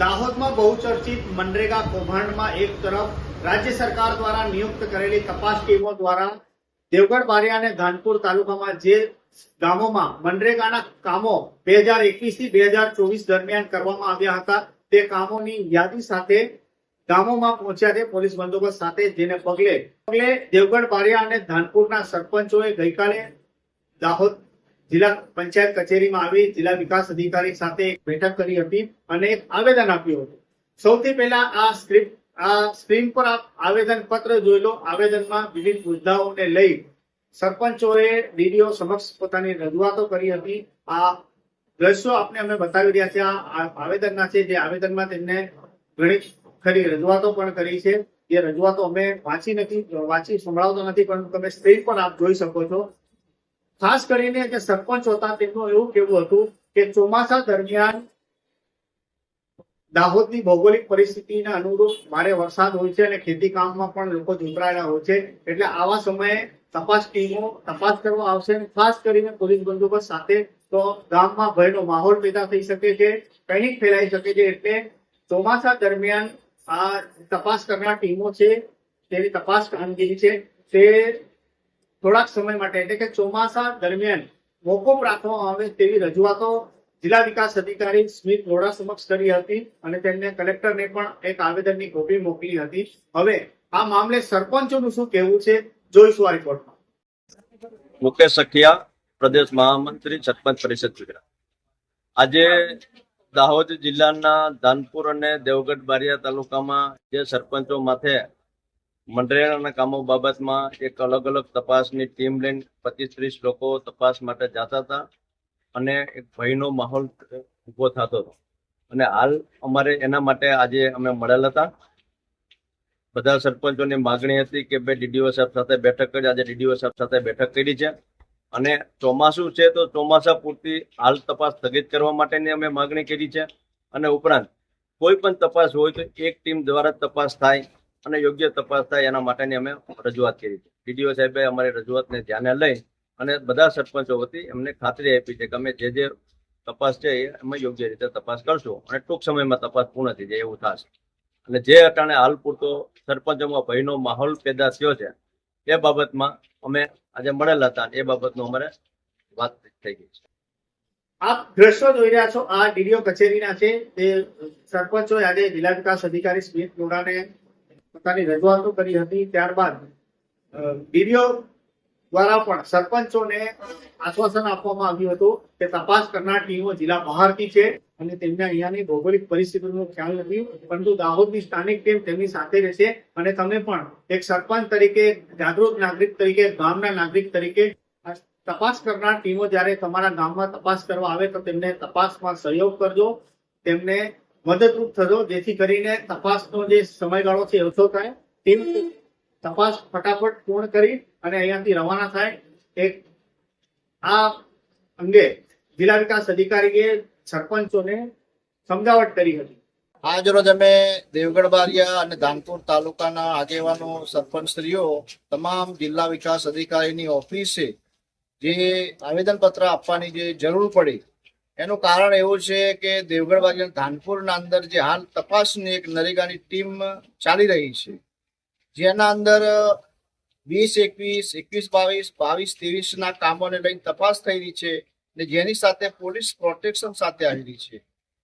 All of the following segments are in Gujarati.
દાહોદમાં બહુચર્ચિત મનરેગા કૌભાંડમાં એક તરફ રાજ્ય સરકાર દ્વારા નિયુક્ત કરેલી તપાસ ટીમો દ્વારા દેવગઢ બારિયા અને ધાનપુર તાલુકામાં જે ગામોમાં મનરેગાના કામો બે હજાર એકવીસથી બે હજાર ચોવીસ દરમિયાન કરવામાં આવ્યા હતા, તે કામોની યાદી સાથે ગામોમાં પહોંચ્યા છે પોલીસ બંદોબસ્ત સાથે, જેને પગલે પગલે દેવગઢ બારિયા અને ધાનપુરના સરપંચોએ ગઈકાલે દાહોદ જિલ્લા પંચાયત કચેરીમાં આવી જિલ્લા વિકાસ અધિકારી સાથે બેઠક કરી હતી અને આવેદન આપ્યું હતું. સૌથી પહેલા આ સ્ક્રિપ્ટ, આ સ્ક્રીન પર આપ આવેદન પત્ર જોઈ લો. આવેદનમાં વિવિધ મુદ્દાઓને લઈ સરપંચોએ ડીડીઓ સમક્ષ પોતાની રજૂઆતો કરી હતી. આ દ્રશ્યો આપને અમે બતાવી રહ્યા છે આ આવેદનના છે જે આવેદનમાં તેમને ઘણી ખરી રજૂઆતો પણ કરી છે. એ રજૂઆતો અમે વાંચી નથી, વાંચી સંભળાવતો નથી, પરંતુ તમે સ્ક્રીન પર આપ જોઈ શકો છો. ખાસ કરીને જે સરપંચ હતા, તેમનું એવું કેવું હતું કે ચોમાસા દરમિયાન દાહોદની ભૌગોલિક પરિસ્થિતિને અનુરૂપ ભારે વરસાદ હોય છે અને ખેતી કામમાં પણ લોકો જોતરાયેલા હોય છે. એટલે આવા સમયે તપાસ ટીમો તપાસ કરવા આવશે અને ખાસ કરીને પોલીસ બંદોબસ્ત સાથે તો ગામમાં ભયનો માહોલ પેદા થઈ શકે છે પેનિક ફેલાઈ શકે છે. એટલે ચોમાસા દરમિયાન આ તપાસ કરનાર ટીમો છે, તેની તપાસ કામગીરી છે. તે થોડાક સમય માટે, એટલે કે ચોમાસા દરમિયાન મોકૂફ રાખવામાં આવે તેવી રજૂઆતો જિલ્લા વિકાસ અધિકારી સ્મિત લોડા સમક્ષ કરી હતી અને તેમને કલેક્ટરને પણ એક આવેદનની કોપી મોકલી હતી. હવે આ મામલે સરપંચોનું શું કહેવું છે, જોઈશું આ રિપોર્ટમાં મુકેશ સખિયા, પ્રદેશ મહામંત્રી, સરપંચ પરિષદ ગુજરાત. આજે દાહોદ જિલ્લાના ધાનપુર અને દેવગઢ બારિયા તાલુકામાં જે સરપંચો માથે મનરેગાના કામો બાબતમાં એક અલગ અલગ તપાસની ટીમ લઈને પચીસ ત્રીસ લોકો તપાસ માટે જતા હતા અને એક ભયનો માહોલ ઊભો થતો હતો. અને હાલ અમારે એના માટે આજે અમે મળેલા હતા. બધા સરપંચોની માગણી હતી કે ભાઈ ડીડીઓ સાહેબ સાથે બેઠક કરી, આજે ડીડીઓ સાહેબ સાથે બેઠક કરી છે. અને ચોમાસું છે તો ચોમાસા પૂરતી હાલ તપાસ સ્થગિત કરવા માટેની અમે માગણી કરી છે. અને ઉપરાંત કોઈ પણ તપાસ હોય તો એક ટીમ દ્વારા તપાસ થાય અને યોગ્ય તપાસ થાય એના માટેની અમે રજૂઆત કરી છે. ડીડીઓ સાહેબે અમારી રજૂઆતને ધ્યાને લઈ અને બધા સરપંચો વતી એમને ખાતરી આપી છે કે અમે જે જે તપાસ છે એ અમે યોગ્ય રીતે તપાસ કરશું અને ટૂંક સમયમાં તપાસ પૂર્ણ થઈ જાય એવું થશે. અને જે અટાણે હાલ પૂરતો સરપંચોમાં ભયનો માહોલ પેદા થયો છે, એ બાબતમાં અમે આજે મળેલા હતા એ બાબતનો અમારે વાત થઈ ગઈ છે. આપ દ્રશ્યો જોઈ રહ્યા છો આ ડીડીઓ કચેરીના છે. તે સરપંચોએ આજે જિલ્લા વિકાસ અધિકારી સ્મિત લોડાને પોતાની રજૂઆતો કરી હતી, ત્યારબાદ ડીડીઓ દ્વારા પણ સરપંચોને આશ્વાસન આપવામાં આવ્યું હતું કે તપાસ કરનાર ટીમો જિલ્લા બહારથી છે અને તેમને અહીંયાની ભૌગોલિક પરિસ્થિતિનો ખ્યાલ નથી, પરંતુ દાહોદની સ્થાનિક ટીમ તેમની સાથે રહેશે અને તમે પણ એક સરપંચ તરીકે, જાગૃત નાગરિક તરીકે, ગામના નાગરિક તરીકે તપાસ કરનાર ટીમો જ્યારે તમારા ગામમાં તપાસ કરવા આવે તો તેમને તપાસમાં સહયોગ કરજો. તેમને મદદરૂપ થજો, જેથી કરીને તપાસનો જે સમયગાળો છે, ઓછો થાય. ટીમ તપાસ ફટાફટ પૂર્ણ કરી અને અહીંયાથી રવાના થાય. એક આ અંગે જિલ્લા વિકાસ અધિકારીએ સરપંચોને સમજાવટ કરી હતી. આજરોજ અમે દેવગઢ બારિયા અને ધાનપુર તાલુકાના આગેવાનો, સરપંચશ્રીઓ, તમામ જિલ્લા વિકાસ અધિકારીની ઓફિસે જે આવેદનપત્ર આપવાની જે જરૂર પડી એનું કારણ એવું છે કે દેવગઢ બારિયા ધાનપુરના અંદર જે હાલ તપાસની એક નરેગાની ટીમ ચાલી રહી છે. જેના અંદર વીસ, એકવીસ એકવીસ, બાવીસ બાવીસ ત્રેવીસ ના કામોને લઈને તપાસ રહી છે ને જેની સાથે પોલીસ પ્રોટેક્શન સાથે આવેલી છે.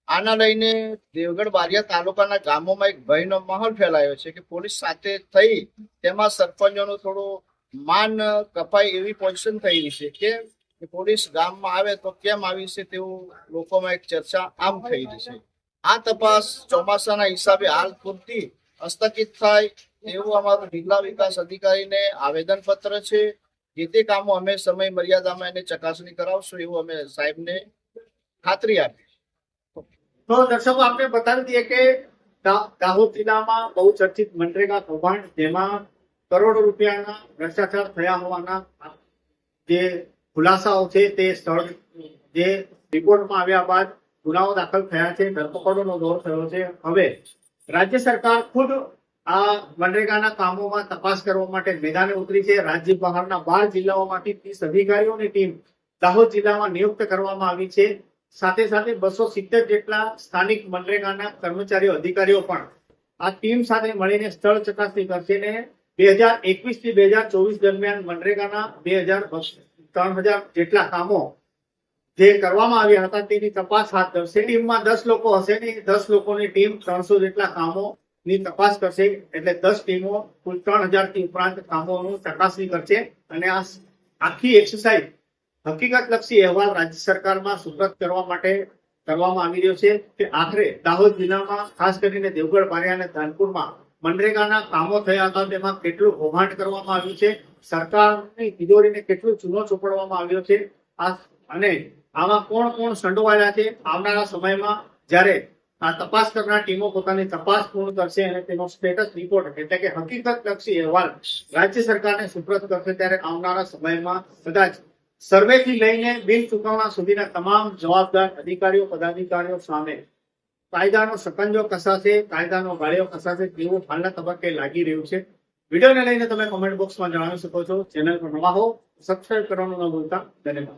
આના લઈને દેવગઢ બારિયા તાલુકાના ગામોમાં એક ભયનો માહોલ ફેલાયો છે કે પોલીસ સાથે થઈ તેમાં સરપંચોનું થોડું માન કપાય એવી પોઝિશન થઈ રહી છે કે કે પોલીસ ગામમાં આવે તો કેમ આવી છે તેવું લોકોમાં એક ચર્ચા આમ થઈ જશે. આ તપાસ ચોમાસાના હિસાબે હાલ પૂરતી હસ્તકિત થાય એવું અમારું જિલ્લા વિકાસ અધિકારીને આવેદન પત્ર છે. જે તે કામો અમે સમય મર્યાદામાં એને ચકાસણી કરાવશું એવું અમે સાહેબને ખાતરી આપી તો દર્શકો, આપણે બતાવી દઈએ કે દાહોદ જિલ્લામાં બહુ ચર્ચિત મનરેગા કૌભાંડ, જેમાં કરોડો રૂપિયાના ભ્રષ્ટાચાર થયા હોવાના જે ખુલાસાઓ છે તે સ્થળ જે રિપોર્ટમાં આવ્યા બાદ ગુનાઓ દાખલ થયા છે, ધરપકડોનો દોર થયો છે. હવે રાજ્ય સરકાર ખુદ આ મનરેગાના કામોમાં તપાસ કરવા માટે મેદાને ઉતરી છે. રાજ્ય બહારના બાર જિલ્લાઓમાંથી ત્રીસ અધિકારીઓની ટીમ દાહોદ જિલ્લામાં નિયુક્ત કરવામાં આવી છે. સાથે સાથે બસો સિત્તેર જેટલા સ્થાનિક મનરેગાના કર્મચારીઓ, અધિકારીઓ પણ આ ટીમ સાથે મળીને સ્થળ ચકાસણી કરશે ને બે હજાર એકવીસથી બે હજાર ચોવીસ દરમિયાન મનરેગાના બે હજાર ત્રણ હજાર જેટલા કામો જે કરવામાં આવ્યા હતા, તેની તપાસ હાથ ધરશે. ટીમમાં દસ લોકો હશે ને દસ લોકોની ટીમ ત્રણસો જેટલા કામોની તપાસ કરશે. એટલે દસ ટીમો કુલ ત્રણ હજારથી ઉપરાંત કામોનું ચકાસણી કરશે. અને આ આખી એક્સરસાઇઝ હકીકતલક્ષી અહેવાલ રાજ્ય સરકારમાં સુપ્રત કરવા માટે કરવામાં આવી રહ્યો છે. કે આખરે દાહોદ જિલ્લામાં ખાસ કરીને દેવગઢ પારિયા અને ધાનપુરમાં મનરેગાના કામો થયા હતા, તેમાં કેટલું કૌભાંડ કરવામાં આવ્યું છે, સરકારની તિજોરીને કેટલું ચૂનો ચોપડવામાં આવ્યો છે અને આમાં કોણ કોણ સંડોવાયેલા છે, આવનારા સમયમાં જ્યારે આ તપાસ કરનાર ટીમો પોતાની તપાસ પૂર્ણ કરશે અને તેનો સ્ટેટસ રિપોર્ટ એટલે કે હકીકતલક્ષી અહેવાલ રાજ્ય સરકારને સુપ્રત કરશે ત્યારે આવનારા સમયમાં કદાચ સર્વેથી લઈને બિલ ચૂકવણા સુધીના તમામ જવાબદાર અધિકારીઓ, પદાધિકારીઓ સામે કાયદાનો શકંજો કસાશે કાયદાનો ગાળિયો કસાશે તેવું હાલના તબક્કે લાગી રહ્યું છે. વિડીયોને લઈને તમે કોમેન્ટ બોક્સમાં જણાવી શકો છો. ચેનલ પર નવા હો સબસ્ક્રાઈબ કરવાનું ન ભૂલતા. ધન્યવાદ.